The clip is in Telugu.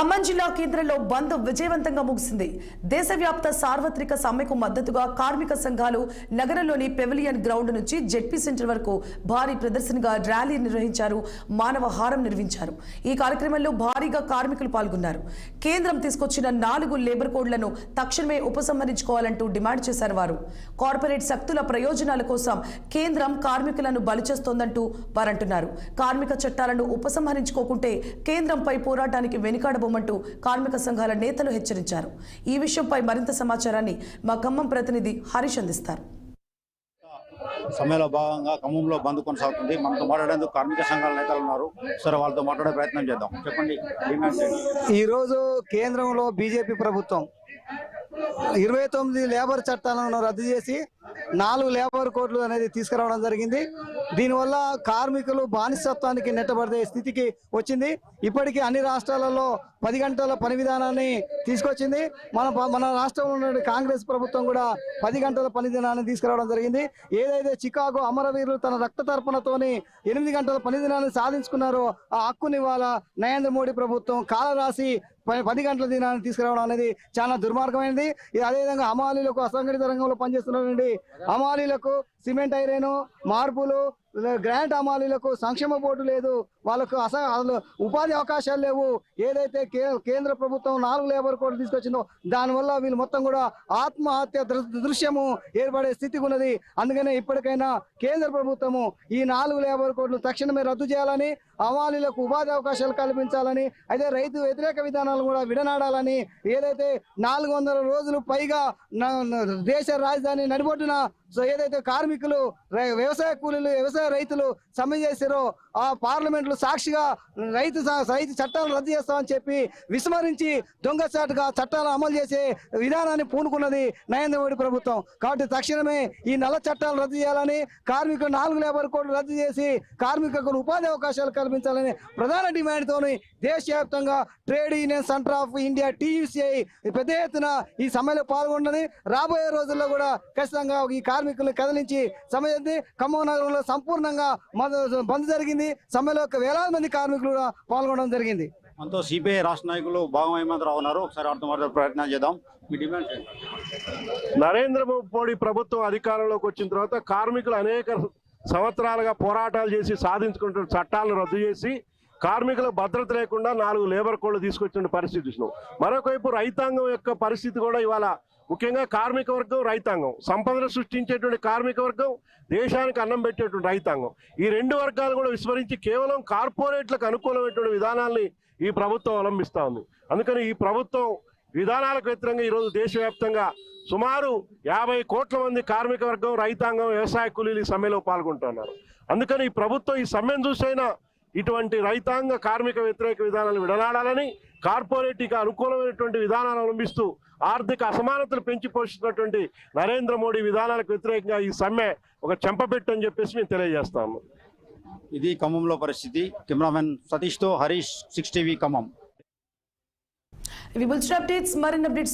ఖమ్మం జిల్లా కేంద్రంలో బంద్ విజయవంతంగా ముగిసింది. దేశవ్యాప్త సార్వత్రిక సమ్మెకు మద్దతుగా కార్మిక సంఘాలు నగరంలోని పెవిలియన్ గ్రౌండ్ నుంచి జెడ్పీ సెంటర్ వరకు భారీ ప్రదర్శనగా ర్యాలీ నిర్వహించారు. మానవ హారం నిర్వహించారు. ఈ కార్యక్రమంలో భారీగా కార్మికులు పాల్గొన్నారు. కేంద్రం తీసుకొచ్చిన నాలుగు లేబర్ కోడ్లను తక్షణమే ఉపసంహరించుకోవాలంటూ డిమాండ్ చేశారు వారు. కార్పొరేట్ శక్తుల ప్రయోజనాల కోసం కేంద్రం కార్మికులను బలిచేస్తోందంటూ వారంటున్నారు. కార్మిక చట్టాలను ఉపసంహరించుకోకుంటే కేంద్రంపై పోరాటానికి వెనుకాడబోమంటూ కార్మిక సంఘాల నేతలు హెచ్చరించారు. ఈ విషయంపై మరింత సమాచారాన్ని మా ఖమ్మం ప్రతినిధి హరీష్ అందిస్తారు. సమ్మెలో భాగంగా ఖమ్మంలో బంద్ కొనసాగుతుంది. మనతో మాట్లాడేందుకు కార్మిక సంఘాల నేతలు ఉన్నారు. సరే వాళ్ళతో మాట్లాడే ప్రయత్నం చేద్దాం. చెప్పండి? ఈరోజు కేంద్రంలో బీజేపీ ప్రభుత్వం ఇరవై తొమ్మిది లేబర్ చట్టాలను రద్దు చేసి నాలుగు లేబర్ కోడ్లు అనేది తీసుకురావడం జరిగింది. దీనివల్ల కార్మికులు బానిసత్వానికి నెట్టబడే స్థితికి వచ్చింది. ఇప్పటికీ అన్ని రాష్ట్రాలలో పది గంటల పని విధానాన్ని తీసుకొచ్చింది. మన మన రాష్ట్రంలో ఉన్న కాంగ్రెస్ ప్రభుత్వం కూడా పది గంటల పని దినాన్ని తీసుకురావడం జరిగింది. ఏదైతే చికాగో అమరవీరులు తన రక్త తర్పణతోని ఎనిమిది గంటల పని దినాన్ని సాధించుకున్నారో ఆ హక్కుని ఇవాళ నరేంద్ర మోడీ ప్రభుత్వం కాలరాసి పది గంటల దినాన్ని తీసుకురావడం అనేది చాలా దుర్మార్గమైనది. అదేవిధంగా అమాలీలకు అసంఘటిత రంగంలో పనిచేస్తున్నటువంటి అమాలీలకు సిమెంట్ ఐరన్ మార్పులు గ్రాంట్ అమాలీలకు సంక్షేమ బోర్డు లేదు. వాళ్ళకు అస అసలు ఉపాధి అవకాశాలు లేవు. ఏదైతే కే- కేంద్ర ప్రభుత్వం నాలుగు లేబర్ కోడ్ తీసుకొచ్చిందో దానివల్ల వీళ్ళు మొత్తం కూడా ఆత్మహత్య దృశ్యము ఏర్పడే స్థితికి ఉన్నది. అందుకనే ఇప్పటికైనా కేంద్ర ప్రభుత్వము ఈ నాలుగు లేబర్ కోడ్లు తక్షణమే రద్దు చేయాలని అమాలీలకు ఉపాధి అవకాశాలు కల్పించాలని అయితే రైతు వ్యతిరేక విధానాలు కూడా విడనాడాలని ఏదైతే నాలుగు వందల రోజులు పైగా దేశ రాజధాని నడిబొడ్డున సో ఏదైతే కార్మికులు వ్యవసాయ కూలీలు వ్యవసాయ రైతులు సమ్మె చేశారో ఆ పార్లమెంట్లు సాక్షిగా రైతు రైతు చట్టాలను రద్దు చేస్తామని చెప్పి విస్మరించి దొంగచాటుగా చట్టాలను అమలు చేసే విధానాన్ని పూనుకున్నది నరేంద్ర మోడీ ప్రభుత్వం. కాబట్టి తక్షణమే ఈ నల్ల చట్టాలు రద్దు చేయాలని కార్మికులు నాలుగు లేబర్ కోడ్లు రద్దు చేసి కార్మికులకు ఉపాధి అవకాశాలు కల్పించాలని ప్రధాన డిమాండ్ తోని దేశవ్యాప్తంగా trade union centre of India TUCI పెద్ద ఎత్తున ఈ సమ్మెలో పాల్గొన్నది రాబోయే రోజుల్లో కూడా ఖచ్చితంగా ఈ కార్మికులను కదిలించి సమ్మె ఖమ్మం నగరంలో సంపూర్ణంగా బంద్ జరిగింది. సమ్మెలో ఒక వేలాది మంది కార్మికులు పాల్గొనడం జరిగింది. మనతో సిపిఐ రాష్ట్ర నాయకులు భాగం హేమంతరావు ఉన్నారు. ఒకసారి మాట్లాడే ప్రయత్నం చేద్దాం. మీ డిమాండ్స్ ఏంటి? నరేంద్ర మోడీ ప్రభుత్వం అధికారంలోకి వచ్చిన తర్వాత కార్మికులు అనేక సంవత్సరాలుగా పోరాటాలు చేసి సాధించుకుంటున్న చట్టాలను రద్దు చేసి కార్మికులకు భద్రత లేకుండా నాలుగు లేబర్ కోడ్లు తీసుకొచ్చిన పరిస్థితి చూసినాం. మరొకవైపు రైతాంగం యొక్క పరిస్థితి కూడా ఇవాళ ముఖ్యంగా కార్మిక వర్గం రైతాంగం. సంపదను సృష్టించేటువంటి కార్మిక వర్గం దేశానికి అన్నం పెట్టేటువంటి రైతాంగం. ఈ రెండు వర్గాలు కూడా విస్మరించి కేవలం కార్పొరేట్లకు అనుకూలమైనటువంటి విధానాల్ని ఈ ప్రభుత్వం అవలంబిస్తూ ఉంది. అందుకని ఈ ప్రభుత్వం విధానాలకు వ్యతిరేకంగా ఈరోజు దేశవ్యాప్తంగా సుమారు యాభై కోట్ల మంది కార్మిక వర్గం రైతాంగం వ్యవసాయ కూలీలు ఈ సమ్మెలో పాల్గొంటున్నారు. అందుకని ఈ ప్రభుత్వం ఈ సమ్మెను చూసైనా ఇటువంటి రైతాంగ కార్మిక వ్యతిరేక విధానాలు విడనాడాలని కార్పొరేట్కి అనుకూలమైనటువంటి విధానాలు అవలంబిస్తూ ఆర్థిక అసమానతలు పెంచి పోషిస్తున్నటువంటి నరేంద్ర మోడీ విధానాలకు వ్యతిరేకంగా ఈ సమ్మె ఒక చెంపపెట్టు అని చెప్పేసి మేము తెలియజేస్తాము. ఇది ఖమ్మంలో పరిస్థితి. కెమెరామెన్ సతీష్తో హరీష్ సిక్స్ టీవీ ఖమ్మం. ఇవి బుల్చిన అప్డేట్స్ మరిన్ని అప్డేట్స్